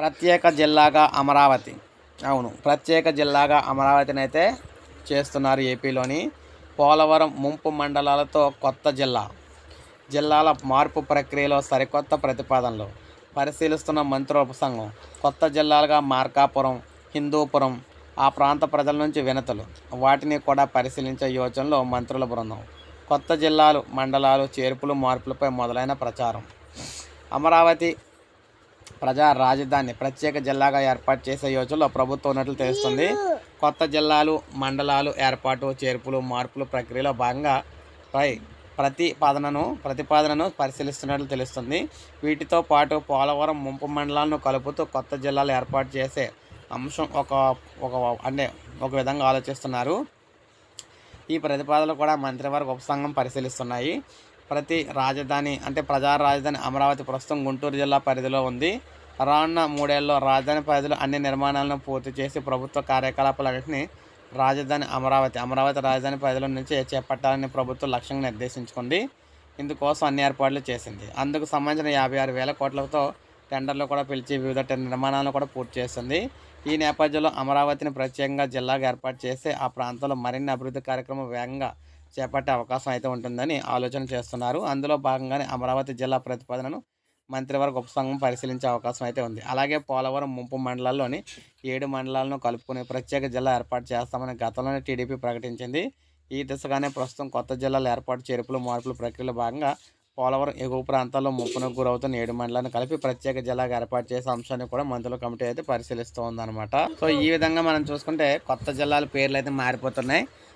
ప్రత్యేక జిల్లాగా అమరావతి. అవును ప్రత్యేక జిల్లాగా అమరావతిని అయితే చేస్తున్నారు ఏపీలోని పోలవరం ముంపు మండలాలతో కొత్త జిల్లా. జిల్లాల మార్పు ప్రక్రియలో సరికొత్త ప్రతిపాదనలు. పరిశీలిస్తున్న మంత్రుల ఉపసంఘం కొత్త జిల్లాలుగా మార్కాపురం హిందూపురం ఆ ప్రాంత ప్రజల నుంచి వినతులు వాటిని కూడా పరిశీలించే యోచనలో మంత్రుల బృందం. కొత్త జిల్లాలు మండలాలు చేర్పులు మార్పులపై మొదలైన ప్రచారం. అమరావతి ప్రజా రాజధాని ప్రత్యేక జిల్లాగా ఏర్పాటు చేసే యోచనలో ప్రభుత్వం ఉన్నట్లు తెలుస్తుంది. కొత్త జిల్లాలు మండలాలు ఏర్పాటు చేర్పులు మార్పులు ప్రక్రియలో భాగంగా పై ప్రతిపాదనను ప్రతిపాదనను పరిశీలిస్తున్నట్లు తెలుస్తుంది. వీటితో పాటు పోలవరం ముంపు మండలాలను కలుపుతూ కొత్త జిల్లాలు ఏర్పాటు చేసే అంశం ఒక ఒక అంటే ఒక విధంగా ఆలోచిస్తున్నారు. ఈ ప్రతిపాదనలు కూడా మంత్రివర్గ ఉపసంఘం పరిశీలిస్తున్నాయి. ప్రతి రాజధాని అంటే ప్రజా రాజధాని అమరావతి ప్రస్తుతం గుంటూరు జిల్లా పరిధిలో ఉంది. రానున్న మూడేళ్ళలో రాజధాని పరిధిలో అన్ని నిర్మాణాలను పూర్తి చేసి ప్రభుత్వ కార్యకలాపాలన్నింటినీ రాజధాని అమరావతి అమరావతి రాజధాని పరిధిలో నుంచి చేపట్టాలని ప్రభుత్వం లక్ష్యంగా నిర్దేశించుకుంది. ఇందుకోసం అన్ని ఏర్పాట్లు చేసింది. అందుకు సంబంధించిన యాభై ఆరు వేల కోట్లతో టెండర్లు కూడా పిలిచి వివిధ నిర్మాణాలను కూడా పూర్తి చేస్తుంది ఈ నేపథ్యంలో అమరావతిని ప్రత్యేకంగా జిల్లాగా ఏర్పాటు చేసి ఆ ప్రాంతంలో మరిన్ని అభివృద్ధి కార్యక్రమం వేగంగా చేపట్టే అవకాశం అయితే ఉంటుందని ఆలోచన చేస్తున్నారు. అందులో భాగంగానే అమరావతి జిల్లా ప్రతిపాదనను మంత్రివర్గ ఉపసంఘం పరిశీలించే అవకాశం అయితే ఉంది. అలాగే పోలవరం ముంపు మండలాల్లోని ఏడు మండలాలను కలుపుకుని ప్రత్యేక జిల్లా ఏర్పాటు చేస్తామని గతంలోనే టీడీపీ ప్రకటించింది. ఈ దిశగానే ప్రస్తుతం కొత్త జిల్లాల ఏర్పాటు చేర్పులు మార్పుల ప్రక్రియలో భాగంగా పోలవరం ఎగువ ప్రాంతాల్లో ముప్పునకు గురవుతున్న ఏడు మండలాన్ని కలిపి ప్రత్యేక జిల్లాగా ఏర్పాటు చేసే అంశాన్ని కూడా మంత్రుల కమిటీ అయితే పరిశీలిస్తూ ఉందన్నమాట సో ఈ విధంగా మనం చూసుకుంటే కొత్త జిల్లాల పేర్లు అయితే మారిపోతున్నాయి.